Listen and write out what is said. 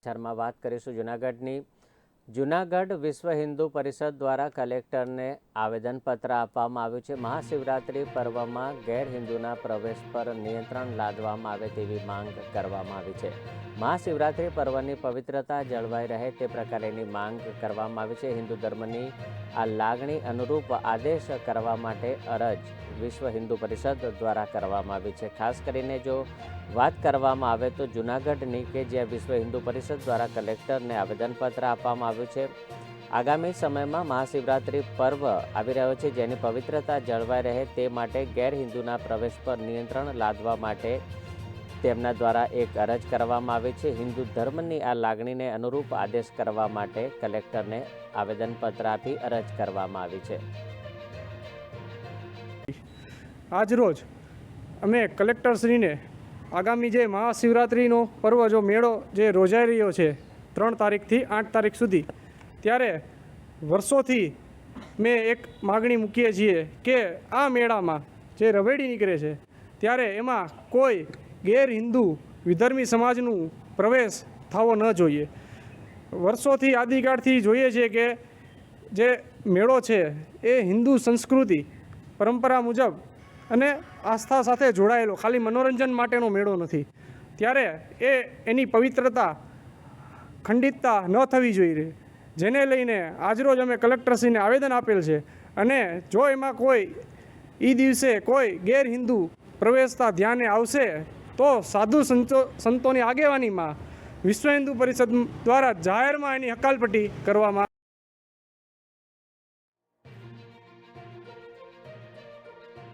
સમાચારમાં વાત કરીશું જુનાગઢની. જુનાગઢ વિશ્વ હિન્દુ પરિષદ દ્વારા કલેક્ટરને આવેદનપત્ર આપવામાં આવ્યું છે. મહાશિવરાત્રિ પર્વમાં ગેર હિન્દુના પ્રવેશ પર નિયંત્રણ લાદવામાં આવે તેવી માંગ કરવામાં આવી છે. મહાશિવરાત્રિ પર્વની પવિત્રતા જળવાઈ રહે તે પ્રકારેની માંગ કરવામાં આવી છે. હિન્દુ ધર્મની આ લાગણી અનુરૂપ આદેશ કરવા માટે અરજ વિશ્વ હિન્દુ પરિષદ દ્વારા કરવામાં આવી છે. ખાસ કરીને જો વાત કરવામાં આવે તો જૂનાગઢની કે જ્યાં વિશ્વ હિન્દુ પરિષદ દ્વારા કલેક્ટરને આવેદનપત્ર આપવામાં આવ્યું છે. આગામી સમયમાં મહાશિવરાત્રિ પર્વ આવી રહ્યો છે, જેની પવિત્રતા જળવાઈ રહે તે માટે ગેર હિન્દુના પ્રવેશ પર નિયંત્રણ લાદવા માટે તેમના દ્વારા એક અરજ કરવામાં આવી છે. હિન્દુ ધર્મની આ લાગણીને અનુરૂપ આદેશ કરવા માટે કલેક્ટરને આવેદનપત્ર આપી અરજ કરવામાં આવી છે. આજરોજ અમે કલેક્ટરશ્રીને આગામી જે મહાશિવરાત્રિનો પર્વ જો મેળો જે રોજાઈ રહ્યો છે, ત્રણ તારીખથી આઠ તારીખ સુધી, ત્યારે વર્ષોથી મેં એક માગણી મૂકીએ છીએ કે આ મેળામાં જે રવેડી નીકળે છે, ત્યારે એમાં કોઈ ગેર હિન્દુ વિધર્મી સમાજનું પ્રવેશ થવો ન જોઈએ. વર્ષોથી આદિકાળથી જોઈએ છીએ કે જે મેળો છે, એ હિન્દુ સંસ્કૃતિ પરંપરા મુજબ અને આસ્થા સાથે જોડાયેલો, ખાલી મનોરંજન માટેનો મેળો નથી. ત્યારે એ, એની પવિત્રતા, ખંડિતતા ન થવી જોઈએ. જેને લઈને આજરોજ અમે કલેક્ટરશ્રીને આવેદન આપેલ છે અને જો એમાં કોઈ એ દિવસે કોઈ ગેરહિન્દુ પ્રવેશતા ધ્યાને આવશે, તો સાધુ સંતો, સંતોની આગેવાનીમાં વિશ્વ હિન્દુ પરિષદ દ્વારા જાહેરમાં એની હકાલપટ્ટી કરવામાં